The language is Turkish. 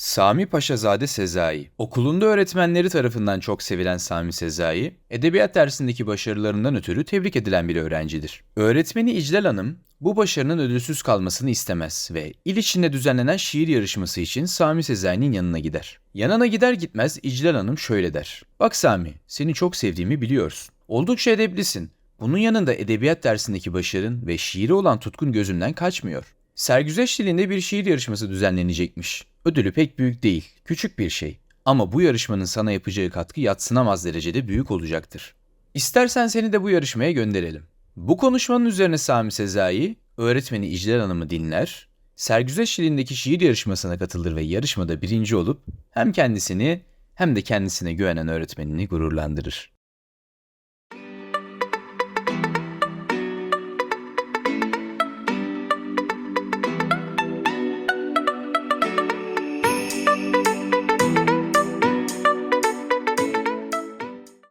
Sami Paşazade Sezai. Okulunda öğretmenleri tarafından çok sevilen Sami Sezai, edebiyat dersindeki başarılarından ötürü tebrik edilen bir öğrencidir. Öğretmeni İclal Hanım, bu başarının ödülsüz kalmasını istemez ve il içinde düzenlenen şiir yarışması için Sami Sezai'nin yanına gider. Yanına gider gitmez İclal Hanım şöyle der. Bak Sami, seni çok sevdiğimi biliyorsun. Oldukça edeplisin. Bunun yanında edebiyat dersindeki başarın ve şiire olan tutkun gözümden kaçmıyor. Sergüzeş dilinde bir şiir yarışması düzenlenecekmiş. Ödülü pek büyük değil, küçük bir şey. Ama bu yarışmanın sana yapacağı katkı yatsınamaz derecede büyük olacaktır. İstersen seni de bu yarışmaya gönderelim. Bu konuşmanın üzerine Sami Sezai, öğretmeni İclal Hanım'ı dinler, Sergüzeş dilindeki şiir yarışmasına katılır ve yarışmada birinci olup hem kendisini hem de kendisine güvenen öğretmenini gururlandırır.